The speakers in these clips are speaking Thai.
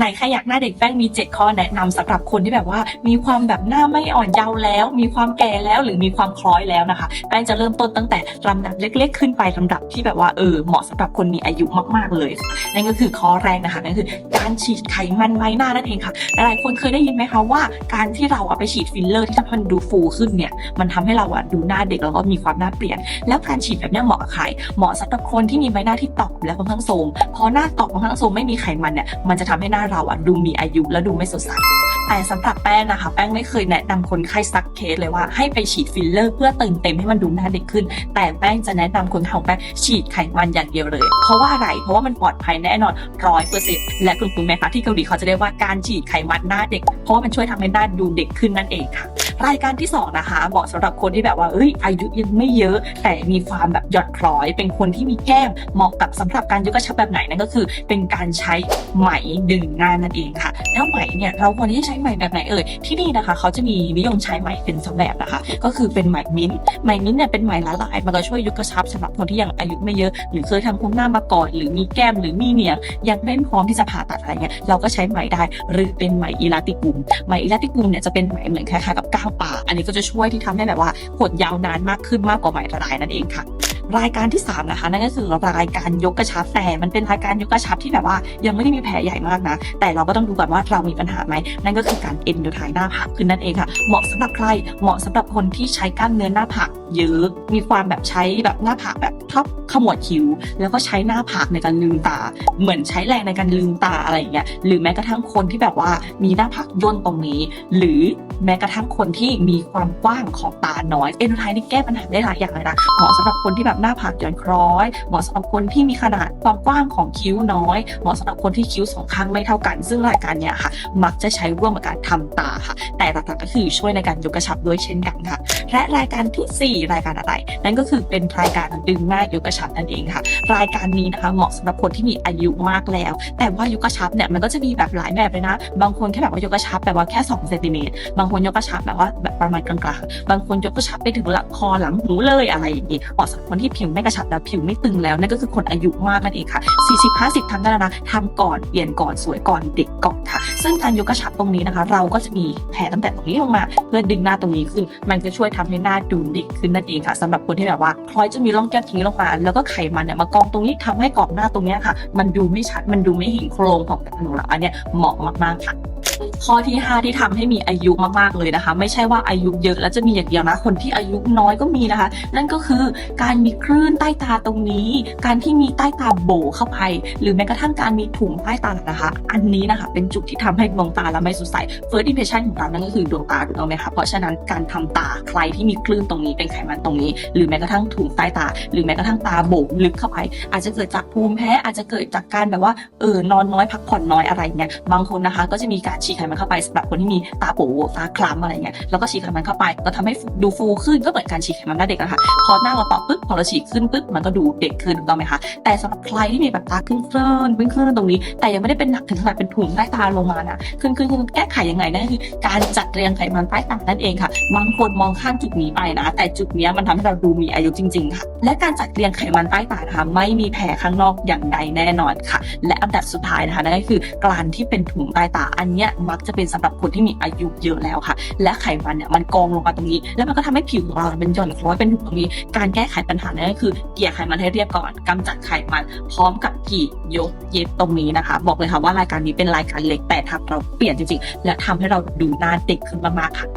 ไหนใครอยากหน้าเด็กแป้งมี 7 ข้อแนะนำสำหรับคนที่แบบว่า มีความแบบหน้าไม่อ่อนเยาว์แล้ว มีความแก่แล้วหรือมีความคล้อยแล้วนะคะ แป้งจะเริ่มต้นตั้งแต่ลำดับเล็ก ๆ ขึ้นไปลำดับที่แบบว่าเออเหมาะสำหรับคนมีอายุมากๆเลย นั่นก็คือข้อแรกนะคะนั่นคือ การฉีดไขมันไว้หน้านั่นเองค่ะหลายๆคนเคยได้ยินไหมคะว่า การที่เราอะไปฉีดฟิลเลอร์ที่ทำให้มันดูฟูขึ้นเนี่ยมันทำให้เราอะดูหน้าเด็กแล้วก็มีความหน้าเปลี่ยน แล้วการฉีดแบบนี้เหมาะกับใครเหมาะสำหรับคนที่มีใบหน้าที่ตอบและค่อนข้างโทรมพอหน้าตอบค่อนข้างโทรมไม่มีไขมันเนี่ยมันจะทำให้หน้าเราอะดูมีอายุและดูไม่สดใสแต่สำหรับแป้งนะคะ แป้งไม่เคยแนะนำคนไข้ซักเคสเลยว่าให้ไปฉีดฟิลเลอร์เพื่อเติมเต็มให้มันดูหน้าเด็กขึ้น แต่แป้งจะแนะนำคนของแป้งฉีดไขมันอย่างเดียวเลย เพราะว่าอะไร เพราะว่ามันปลอดภัยแน่นอนร้อยเปอร์เซ็นต์และคุณคุณแม่คะที่เกาหลีเขาจะเรียกว่าการฉีดไขมันหน้าเด็ก เพราะว่ามันช่วยทำให้หน้าดูเด็กขึ้นนั่นเองค่ะ รายการที่สองนะคะเหมาะสำหรับคนที่แบบว่าเอ้ยอายุยังไม่เยอะ แต่มีความแบบหย่อนคล้อย เป็นคนที่มีแก้มเหมาะกับสำหรับการยกกระชับแบบไหนนั่นก็คือ เป็นการใช้ไหมดึงหน้านั่นเองค่ะ แล้วไหมเนี่ยเราควรที่จะใช้ไหมแบบไหนเอ่ยที่นี่นะคะ เขาจะมีนิยมใช้ไหมเป็นสองแบบนะคะ ก็คือเป็นไหมมิ้นท์ไหมมิ้นท์เนี่ยเป็นไหมละลายมันก็ช่วยยกกระชับสำหรับคนที่ยังอายุไม่เยอะหรือเคยทำโครงหน้ามาก่อนหรือมีแก้มหรือมีเนียงยังไม่พร้อมที่จะผ่าตัดอะไรเงี้ยเราก็ใช้ไหมได้หรือเป็นไหมอีลาติกุมไหมอีลาติกุมเนี่ยจะเป็นไหมเหมือนคล้ายๆกับก้าวป่าอันนี้ก็จะช่วยที่ทำให้แบบว่าหดยาวนานมากขึ้นมากกว่าไหมละลายนั่นเองค่ะรายการที่3นะคะนั่นก็คือรายการยกกระชับแต่มันเป็นรายการยกกระชับที่แบบว่ายังไม่ได้มีแผลใหญ่มากนะ แต่เราก็ต้องดูก่อนว่าเรามีปัญหาไหมนั่นก็คือการเอ็นโดไทหน้าผากขึ้นนั่นเองค่ะ เหมาะสำหรับใครเหมาะสำหรับคนที่ใช้กล้ามเนื้อหน้าผากเยอะมีความแบบใช้แบบหน้าผากแบบชอบขมวดคิ้ว แล้วก็ใช้หน้าผากในการลืมตา เหมือนใช้แรงในการลืมตาอะไรอย่างเงี้ยหรือแม้กระทั่งคนที่แบบว่ามีหน้าผากย่นตรงนี้ หรือ แม้กระทั่งคนที่มีความกว้างของตาน้อย เอ็นโดไทนี่แก้ปัญหาได้หลายอย่างเลยนะเหมาะสำหรับคนที่แบบหน้าผากหย่อนคล้อย เหมาะสำหรับคนที่มีขนาดความกว้างของคิ้วน้อย เหมาะสำหรับคนที่คิ้วสองข้างไม่เท่ากัน ซึ่งรายการเนี้ยค่ะ มักจะใช้ร่วมกับการทำตาค่ะ แต่หลักๆก็คือช่วยในการยกกระชับด้วยเช่นกันค่ะ และรายการทีสี่ 4 รายการอะไร นั่นก็คือเป็นรายการดึงหน้ายกกระชับนั่นเองค่ะ รายการนี้นะคะเหมาะสำหรับคนที่มีอายุมากแล้ว แต่ว่ายกกระชับเนี่ยมันก็จะมีแบบหลายแบบเลยนะ บางคนแค่แบบว่ายกกระชับแบบว่าแค่2เซนติเมตรบางคนยกกระชับแบบว่าแบบประมาณกลางๆ บางคนยกกระชับไปถึงหลังคอหลังหูเลยอะไรอย่างนี้เหมาะสำหรับคนที่ผิวไม่กระชับแล้วผิวไม่ตึงแล้วนั่นก็คือคนอายุมากนั่นเองค่ะ 40 50ทำได้แล้วนะทำก่อนเปลี่ยนก่อนสวยก่อนเด็กก่อนค่ะ ซึ่งการยกกระชับตรงนี้นะคะ เราก็จะมีแผลตั้งแต่ตรงนี้ลงมาเพื่อดึงหน้าตรงนี้ขึ้น มันจะช่วยทำให้หน้าดูเด็กขึ้นนั่นเองค่ะสำหรับคนที่แบบว่าคล้อยจะมีร่องแก้มทิ้งลงมาแล้วก็ไขมันเนี่ยมากองตรงนี้ทำให้กรอบหน้าตรงนี้ค่ะ มันดูไม่ชัดมันดูไม่เห็นโครงของแต่ของเราอันเนี้ยเหมาะมากๆค่ะ ข้อที่ 5 ที่ทำให้มีอายุมากๆเลยนะคะ ไม่ใช่ว่าอายุเยอะแล้วจะมีอย่างเดียวนะ คนที่อายุน้อยก็มีนะคะ นั่นก็คือการมีคลื่นใต้ตาตรงนี้ การที่มีใต้ตาโบเข้าไป หรือแม้กระทั่งการมีถุงใต้ตานะคะ อันนี้นะคะ เป็นจุดที่ทำให้ดวงตาเราไม่สดใส first impression ของเรานั่นก็คือดวงตาถูกต้องไหมคะเพราะฉะนั้นการทำตาใครที่มีคลื่นตรงนี้เป็นไขมันตรงนี้ หรือแม้กระทั่งถุงใต้ตา หรือแม้กระทั่งตาโบลึกเข้าไป อาจจะเกิดจากภูมิแพ้อาจจะเกิดจากการแบบว่าเออนอนน้อยพักผ่อนน้อยอะไรเงี้ยบางคนนะคะ ก็จะมีการฉีดไขมันเข้าไปสำหรับคนที่มีตาโปตาคล้ำอะไรเงี้ยแล้วก็ฉีดไขมันเข้าไปก็ทำให้ดูฟูขึ้นก็เหมือนการฉีดไขมันหน้าเด็กอะค่ะพอหน้าเราตอบปุ๊บพอเราฉีดขึ้นปุ๊บมันก็ดูเด็กขึ้นถูกต้องไหมคะแต่สำหรับใครที่มีแบบตาขึ้นเคลื่อนขึ้นเคลื่อนตรงนี้ แต่ยังไม่ได้เป็นหนักถึงขนาดเป็นถุงใต้ตาลงมานะขึ้นขึ้นขึ้นแก้ไขยังไงนั่นคือการจัดเรียงไขมันใต้ตานั่นเองค่ะบางคนมองข้ามจุดนี้ไปนะ แต่จุดนี้มันทำให้เราดูมีอายุจริงๆค่ะและการจัดเรียงไขมันใต้ตานะคะไม่มีแผลข้างนอกอย่างใดแน่นอนค่ะ และอันดับสุดท้ายนะคะนั่นก็คือกานที่เป็นถุงใต้ตาอันเนี้ยมักจะเป็นสำหรับคนที่มีอายุเยอะแล้วค่ะ และไขมันเนี่ยมันกองลงมาตรงนี้ แล้วมันก็ทำให้ผิวของเราเป็นหย่อนคล้อยเป็นถุงตรงนี้ การแก้ไขปัญหานั่นก็คือเกลี่ยไขมันให้เรียบก่อนกำจัดไขมัน พร้อมกับกีดยกเย็บตรงนี้นะคะ บอกเลยค่ะว่ารายการนี้เป็นรายการเล็กแต่ทำเราเปลี่ยนจริงๆและทำให้เราดูหน้าเด็กขึ้นมากๆค่ะ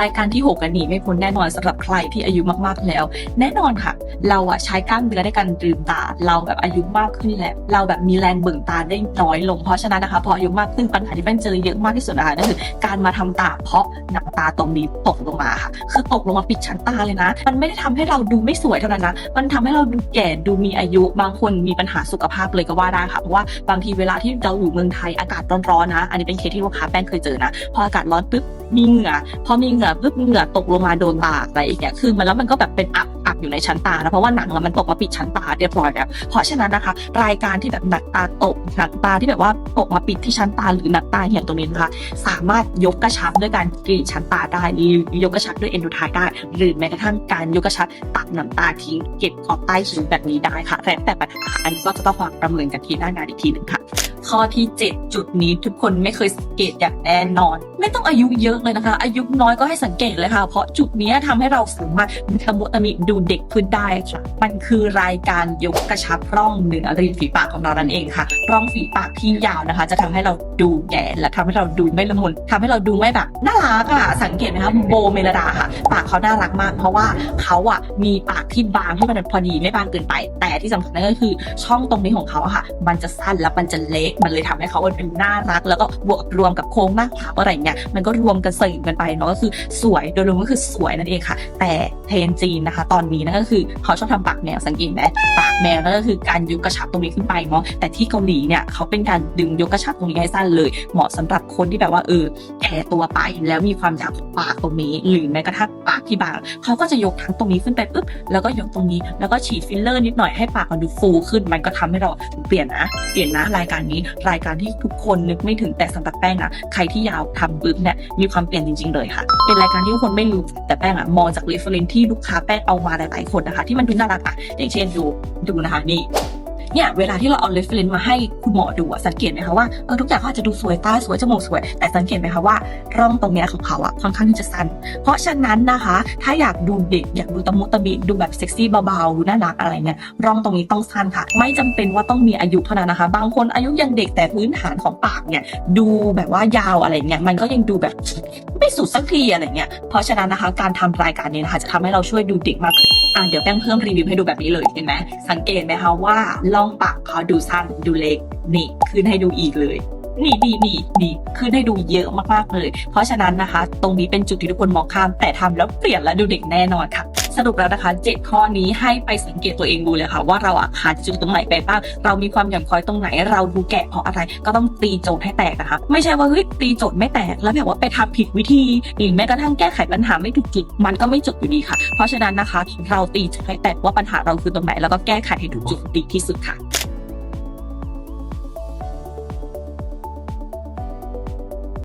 รายการที่6กันหนีไม่พ้นแน่นอนสำหรับใครที่อายุมากๆแล้ว แน่นอนค่ะ เราอะใช้กล้ามเนื้อในการลืมตา เราแบบอายุมากขึ้นแล้ว เราแบบมีแรงเบิ่งตาได้น้อยลงเพราะฉะนั้นนะคะพออายุมากขึ้นปัญหาที่แป้งเจอเยอะมากที่สุดนะคะนั่นคือการมาทำตาเพราะหนังตาตรงนี้ตกลงมาค่ะ คือตกลงมาปิดชั้นตาเลยนะ มันไม่ได้ทำให้เราดูไม่สวยเท่านั้นนะ มันทำให้เราดูแก่ดูมีอายุบางคนมีปัญหาสุขภาพเลยก็ว่าได้ค่ะเพราะว่าบางทีเวลาที่เราอยู่เมืองไทยอากาศร้อนๆนะ อันนี้เป็นเคสที่ลูกค้าแป้งเคยเจอนะ พออากาศร้อนปุ๊บ มีเหงื่อพอมีเหงื่อปุ๊บเหงื่อตกลงมาโดนตาอะไรอย่างเงี้ยคือมันแล้วมันก็แบบเป็นอับอับอยู่ในชั้นตานะเพราะว่าหนังมันตกมาปิดชั้นตาเรียบร้อยแล้วเพราะฉะนั้นนะคะ รายการที่แบบหนังตาตกหนังตาที่แบบว่าตกมาปิดที่ชั้นตาหรือหนังตาเหี่ยวตรงนี้นะคะสามารถยกกระชับด้วยการกรีดชั้นตาได้ยกกระชับด้วยเอนโดไทได้ หรือแม้กระทั่งการยกกระชับตัดหนังตาทิ้งเก็บขอบใต้คิ้วแบบนี้ได้ค่ะแต่แต่ปัญหาอันนี้ก็จะต้องควางประเมินกันที่หน้างานอีกทีหนึ่งค่ะ ข้อที่ 7 จุดนี้ทุกคนไม่เคยสังเกตอย่างแน่นอน ไม่ต้องอายุเยอะเลยนะคะ อายุน้อยก็ให้สังเกตเลยค่ะ เพราะจุดนี้ทำให้เราสามารถตะมุตะมิดูเด็กขึ้นได้ค่ะ มันคือรายการยกกระชับร่องเหนือริมฝีปากของเรานั่นเองค่ะร่องฝีปากที่ยาวนะคะ จะทำให้เราดูแก่และทำให้เราดูไม่ละมุนทำให้เราดูไม่แบบน่ารักอะสังเกตไหมคะโบเมลดาค่ะ ปากเขาน่ารักมาก เพราะว่าเขาอะมีปากที่บางที่มันพอดีไม่บางเกินไป แต่ที่สำคัญนั่นก็คือช่องตรงนี้ของเขาอะค่ะ มันจะสั้นแล้วมันจะเล็กมันเลยทำให้เขาดูน่ารัก แล้วก็บวกรวมกับโค้งหน้าผากอะไรเงี้ยมันก็รวมกันเสริมกันไปเนาะก็คือสวยโดยรวมก็คือสวยนั่นเองค่ะ แต่เทนจีนนะคะ ตอนนี้นั่นก็คือเขาชอบทำปากแมวสังเกตไหมปากแมวนั่นก็คือการยกกระชับตรงนี้ขึ้นไปเนาะแต่ที่เกาหลีเนี่ยเขาเป็นการดึงยกกระชับตรงนี้ให้สั้นเลย เหมาะสำหรับคนที่แบบว่าเออแก่ตัวไปแล้วมีความยาวของปากตรงนี้ หรือแม้กระทั่งปากที่บางเขาก็จะยกทั้งตรงนี้ขึ้นไปปุ๊บแล้วก็ยกตรงนี้ แล้วก็ฉีดฟิลเลอร์นิดหน่อยให้ปากมันดูฟูขึ้น มันก็ทำให้เราเปลี่ยนนะ เปลี่ยนนะรายการนี้รายการที่ทุกคนนึกไม่ถึงแต่สำหรับแป้งอะใครที่ยาวทำปุ๊บเนี่ยมีความเปลี่ยนจริง ๆ เลยค่ะ เป็นรายการที่ทุกคนไม่รู้แต่แป้งอะมองจากเรฟเฟรนที่ลูกค้าแป้งเอามาหลายๆคนนะคะ ที่มันดูน่ารักอะอย่างเช่นดูดูนะคะนี่ เนี่ยเวลาที่เราเอาเรฟเฟรนมาให้คุณหมอดูอะสังเกตไหมคะว่าเออทุกอย่างเขาอาจจะดูสวยตาสวยจมูกสวย แต่สังเกตไหมคะว่าร่องตรงเนี้ยของเขาอะค่อนข้างที่จะสั้น เพราะฉะนั้นนะคะ ถ้าอยากดูเด็กอยากดูตะมุตะมิดูแบบเซ็กซี่เบาๆดูน่ารักอะไรเนี่ยร่องตรงนี้ต้องสั้นค่ะ ไม่จำเป็นว่าต้องมีอายุเท่านั้นนะคะ บางคนอายุยังเด็กแต่พื้นฐานของปากเนี่ยดูแบบว่ายาวอะไรเงี้ยมันก็ยังดูแบบ ไม่สุดสักทีอะไรเงี้ย เพราะฉะนั้นนะคะการทำรายการนี้นะคะจะทำให้เราช่วยดูเด็กมากขึ้นอะเดี๋ยวแป้งเพิ่มรีวิวให้ดูแบบนี้เลยเห็นไหมสังเกตไหมคะว่าล่องปากเขาดูสั้นดูเล็กนี่ขึ้นให้ดูอีกเลยนี่นี่นี่นี่ขึ้นให้ดูเยอะมากๆเลย เพราะฉะนั้นนะคะ ตรงนี้เป็นจุดที่ทุกคนมองข้าม แต่ทำแล้วเปลี่ยนและดูเด็กแน่นอนค่ะ สรุปแล้วนะคะ7ข้อนี้ให้ไปสังเกตตัวเองดูเลยค่ะ ว่าเราอะขาดจุดตรงไหนไปบ้างเรามีความหย่อนคล้อยตรงไหน เราดูแกะเพราะอะไรก็ต้องตีโจทย์ให้แตกนะคะ ไม่ใช่ว่าเฮ้ยตีโจทย์ไม่แตกแล้วแบบว่าไปทำผิดวิธีหรือแม้กระทั่งแก้ไขปัญหาไม่ถูกจุดมันก็ไม่จบอยู่ดีค่ะ เพราะฉะนั้นนะคะ เราตีโจทย์ให้แตกว่าปัญหาเราคือตรงไหนแล้วก็แก้ไขให้ถูกจุดดีที่สุดค่ะ